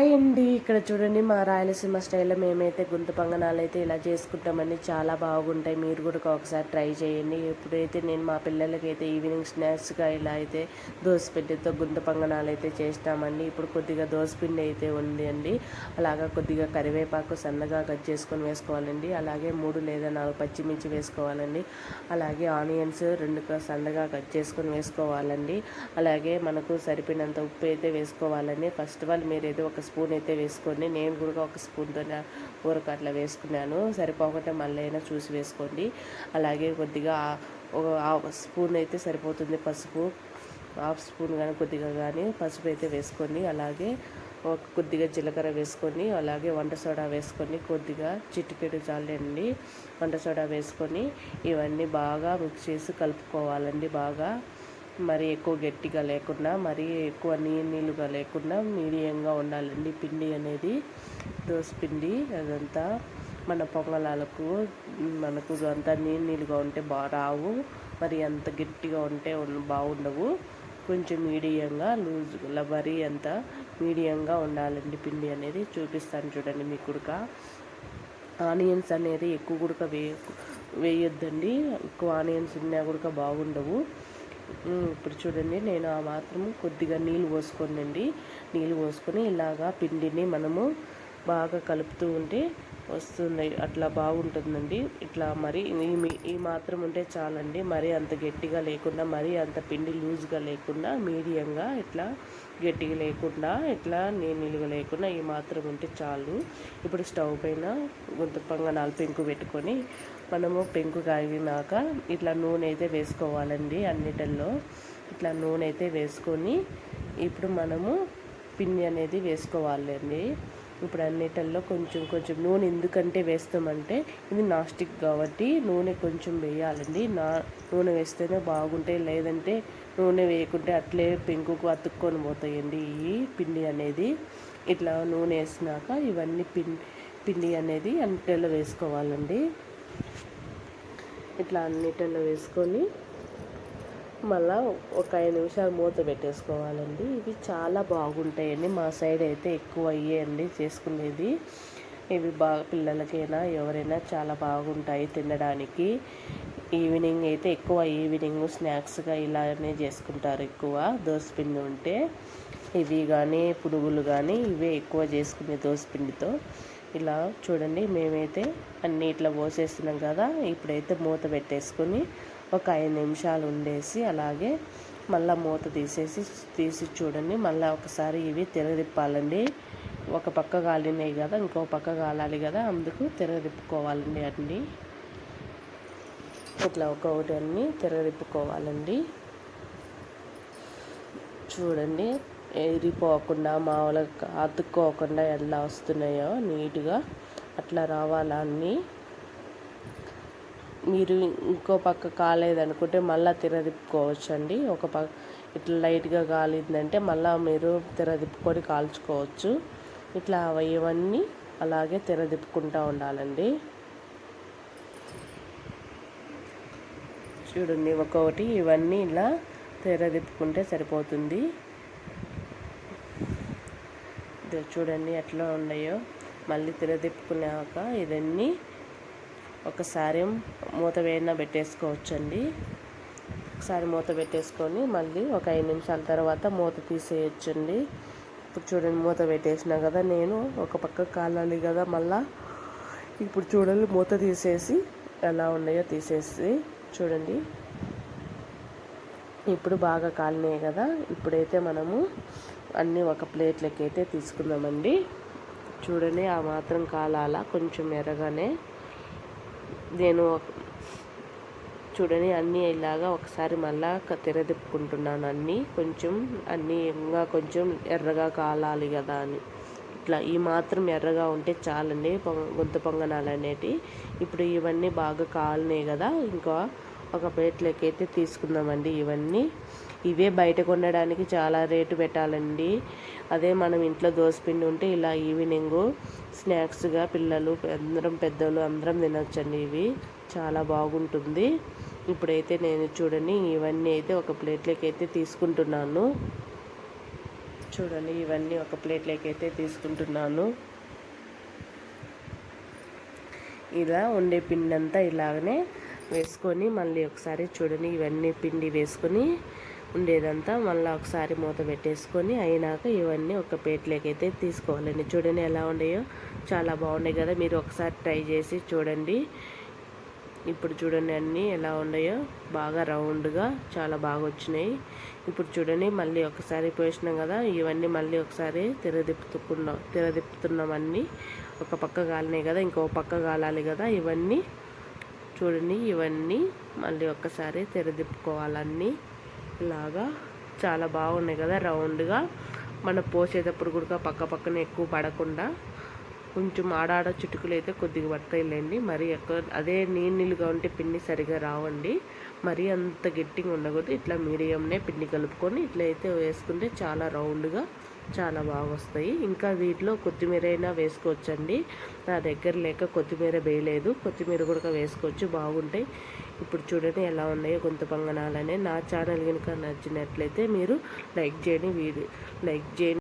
Hi అండి. ఇక్కడ చూడండి మా రాయలసీమ స్టైల్లో మేమైతే గుంత పొంగనాలు అయితే ఇలా చేసుకుంటామండి. చాలా బాగుంటాయి. మీరు కూడా ఒకసారి ట్రై చేయండి. ఎప్పుడైతే నేను మా పిల్లలకి అయితే ఈవినింగ్ స్నాక్స్గా ఇలా అయితే దోసపిండితో గుంత పొంగనాలు అయితే చేస్తామండి. ఇప్పుడు కొద్దిగా దోసపిండి అయితే ఉంది అండి. అలాగా కొద్దిగా కరివేపాకు సన్నగా కట్ చేసుకొని వేసుకోవాలండి. అలాగే మూడు లేదా నాలుగు పచ్చిమిర్చి వేసుకోవాలండి. అలాగే ఆనియన్స్ రెండు సన్నగా కట్ చేసుకొని వేసుకోవాలండి. అలాగే మనకు సరిపోయినంత ఉప్పు అయితే వేసుకోవాలండి. ఫస్ట్ ఆఫ్ ఆల్ మీరు ఏదో ఒక స్పూన్ అయితే వేసుకోండి. నేను కూడా ఒక స్పూన్తో ఊరకు అట్లా వేసుకున్నాను. సరిపోకుండా మళ్ళీ అయినా చూసి వేసుకోండి. అలాగే కొద్దిగా ఆ- ఒక స్పూన్ అయితే సరిపోతుంది పసుపు. హాఫ్ స్పూన్ కానీ కొద్దిగా కానీ పసుపు అయితే వేసుకొని అలాగే ఒక కొద్దిగా జీలకర్ర వేసుకొని అలాగే వంట సోడా వేసుకొని కొద్దిగా చిటికెడు చాలండి వంట సోడా వేసుకొని ఇవన్నీ బాగా మిక్స్ చేసి కలుపుకోవాలండి బాగా. మరి ఎక్కువ గట్టిగా లేకుండా మరి ఎక్కువ నీళ్ళుగా లేకుండా మీడియంగా ఉండాలండి. పిండి అనేది దోస పిండి అదంతా మన పొంగలాలకు మనకు అంతా నీళ్ళు నీళ్ళుగా ఉంటే బాగా రావు. మరి అంత గట్టిగా ఉంటే బాగుండవు. కొంచెం మీడియంగా లూజ్ మరీ అంత మీడియంగా ఉండాలండి పిండి అనేది. చూపిస్తాను చూడండి మీకు కూడా ఆనియన్స్ అనేది ఎక్కువ కూడా వేయ వేయొద్దండి. ఎక్కువ ఆనియన్స్ ఉన్నా కూడా బాగుండవు. ఇప్పుడు చూడండి నేను ఆ మాత్రం కొద్దిగా నీళ్ళు పోసుకోనండి నీళ్ళు పోసుకొని ఇలాగా పిండిని మనము బాగా కలుపుతూ ఉంటే వస్తుంది. అట్లా బాగుంటుందండి. ఇట్లా మరి ఈ మాత్రం ఉంటే చాలండి. మరీ అంత గట్టిగా లేకుండా మరీ అంత పిండి లూజ్గా లేకుండా మీడియంగా ఇట్లా గట్టిగా లేకుండా ఇట్లా నీళ్ళుగా లేకుండా ఈ మాత్రం ఉంటే చాలు. ఇప్పుడు స్టవ్ పైన గుంత పంగనాలు పెంకు పెట్టుకొని మనము పెంకు కాగినాక ఇట్లా నూనె అయితే వేసుకోవాలండి అన్నిటిల్లో. ఇట్లా నూనె అయితే వేసుకొని ఇప్పుడు మనము పిండి అనేది వేసుకోవాలండి. ఇప్పుడు అన్నిటల్లో కొంచెం కొంచెం నూనె ఎందుకంటే వేస్తామంటే ఇది నాస్టిక్ కాబట్టి నూనె కొంచెం వేయాలండి. నా నూనె వేస్తేనే బాగుంటాయి లేదంటే నూనె వేయకుంటే అట్లే పెంకుకు అతుక్కొని పోతాయండి ఈ పిండి అనేది. ఇట్లా నూనె వేసినాక ఇవన్నీ పిం పిండి అనేది అన్నిటిలో వేసుకోవాలండి. ఇట్లా అన్నిటిలో వేసుకొని మళ్ళా ఒక ఐదు నిమిషాలు మూత పెట్టేసుకోవాలండి. ఇవి చాలా బాగుంటాయండి. మా సైడ్ అయితే ఎక్కువ అయ్యేయండి చేసుకునేది. ఇవి బాగా పిల్లలకైనా ఎవరైనా చాలా బాగుంటాయి తినడానికి. ఈవినింగ్ అయితే ఎక్కువ ఈవినింగ్ స్నాక్స్గా ఇలానే చేసుకుంటారు ఎక్కువ. దోసపిండి ఉంటే ఇవి కానీ పునుగులు కానీ ఇవే ఎక్కువ చేసుకునే దోసపిండితో ఇలా చూడండి మేమైతే అన్ని ఇట్లా పోసేస్తున్నాం కదా ఇప్పుడైతే మూత పెట్టేసుకొని ఒక ఐదు నిమిషాలు ఉండేసి అలాగే మళ్ళీ మూత తీసేసి తీసి చూడండి. మళ్ళీ ఒకసారి ఇవి తిరగదిప్పాలండి ఒక పక్క కాలినాయి కదా ఇంకో పక్క కాలాలి కదా అందుకు తిరగదిప్పుకోవాలండి అండి ఇట్లా ఒక్కొక్కటి అన్నీ తిరగదిప్పుకోవాలండి చూడండి ఎగిరిపోకుండా మామూలుగా అతుక్కోకుండా ఎలా వస్తున్నాయో నీట్గా అట్లా రావాలా అన్నీ. మీరు ఇంకో పక్క కాలేదనుకుంటే మళ్ళీ తిరదిప్పుకోవచ్చు ఒక పక్క ఇట్లా లైట్గా కాలిందంటే మళ్ళీ మీరు తిరదిప్పుకొని కాల్చుకోవచ్చు. ఇట్లా ఇవన్నీ అలాగే తిరదిప్పుకుంటూ ఉండాలండి. చూడండి ఒక్కొక్కటి ఇవన్నీ ఇలా తెరదిప్పుకుంటే సరిపోతుంది. చూడండి ఎట్లా ఉన్నాయో. మళ్ళీ తిరదిప్పుకున్నాక ఇదన్నీ ఒకసారి మూత వేడిన పెట్టేసుకోవచ్చండి. ఒకసారి మూత పెట్టేసుకొని మళ్ళీ ఒక ఐదు నిమిషాల తర్వాత మూత తీసేయచ్చండి. ఇప్పుడు చూడండి మూత పెట్టేసిన కదా నేను ఒక పక్క కాలాలి కదా మళ్ళా. ఇప్పుడు చూడండి మూత తీసేసి ఎలా ఉన్నాయో తీసేసి చూడండి. ఇప్పుడు బాగా కాలినాయి కదా. ఇప్పుడైతే మనము అన్నీ ఒక ప్లేట్లకి అయితే తీసుకుందామండి చూడండి ఆ మాత్రం కాలాల కొంచెం ఎర్రగానే నేను చూడని అన్నీ ఇలాగా ఒకసారి మళ్ళా తెరదిప్పుకుంటున్నాను అన్నీ. కొంచెం అన్నీ ఇంకా కొంచెం ఎర్రగా కాలాలి కదా అని. ఇట్లా ఈ మాత్రం ఎర్రగా ఉంటే చాలండి గొంతు పొంగనాలు అనేటివి. ఇప్పుడు ఇవన్నీ బాగా కాలినాయి కదా. ఇంకా ఒక ప్లేట్లోకి అయితే తీసుకుందామండి ఇవన్నీ. ఇవే బయట కొనడానికి చాలా రేటు పెట్టాలండి. అదే మనం ఇంట్లో దోసపిండి ఉంటే ఇలా ఈవినింగ్ స్నాక్స్గా పిల్లలు అందరం పెద్దలు అందరం తినొచ్చండి ఇవి. చాలా బాగుంటుంది. ఇప్పుడైతే నేను చూడండి ఇవన్నీ అయితే ఒక ప్లేట్లోకి అయితే తీసుకుంటున్నాను. చూడండి ఇవన్నీ ఒక ప్లేట్లోకి అయితే తీసుకుంటున్నాను. ఇలా ఉండే పిండి అంతా ఇలాగనే వేసుకొని మళ్ళీ ఒకసారి చూడండి ఇవన్నీ పిండి వేసుకొని ఉండేదంతా మళ్ళీ ఒకసారి మూత పెట్టేసుకొని అయినాక ఇవన్నీ ఒక ప్లేట్లోకి అయితే తీసుకోవాలండి. చూడండి ఎలా ఉన్నాయో. చాలా బాగున్నాయి కదా. మీరు ఒకసారి ట్రై చేసి చూడండి. ఇప్పుడు చూడండి అన్నీ ఎలా ఉన్నాయో. బాగా రౌండ్గా చాలా బాగా వచ్చినాయి. ఇప్పుడు చూడండి మళ్ళీ ఒకసారి పోసినాం కదా. ఇవన్నీ మళ్ళీ ఒకసారి తిరదిప్పుతున్నాం తిరదిప్పుతున్నాం అన్నీ. ఒక పక్క కాలినాయి కదా. ఇంకో పక్క కాలాలి కదా. ఇవన్నీ చూడండి ఇవన్నీ మళ్ళీ ఒక్కసారి తెరదిప్పుకోవాలన్నీ. లాగా చాలా బాగున్నాయి కదా రౌండ్గా. మనం పోసేటప్పుడు కూడా పక్క పక్కన ఎక్కువ పడకుండా కొంచెం ఆడాడ చుట్టుకులు అయితే కొద్దిగా పడతాయిలేండి. మరి ఎక్కువ అదే నీళ్ళుగా ఉంటే పిండి సరిగా రావండి. మరీ అంత గట్టిగా ఉండకూడదు. ఇట్లా మీడియంనే పిండి కలుపుకొని ఇట్లా అయితే వేసుకుంటే చాలా రౌండ్గా చాలా బాగా వస్తాయి ఇంకా వీటిలో కొత్తిమీర అయినా వేసుకోవచ్చండి. నా దగ్గర లేక కొత్తిమీర వేయలేదు. కొత్తిమీర కూడా వేసుకోవచ్చు. బాగుంటాయి. ఇప్పుడు చూడండి ఎలా ఉన్నాయో గొంతు పొంగనాలనే. నా ఛానల్ కనుక నచ్చినట్లయితే మీరు లైక్ చేయండి. వీడియో లైక్ చేయండి.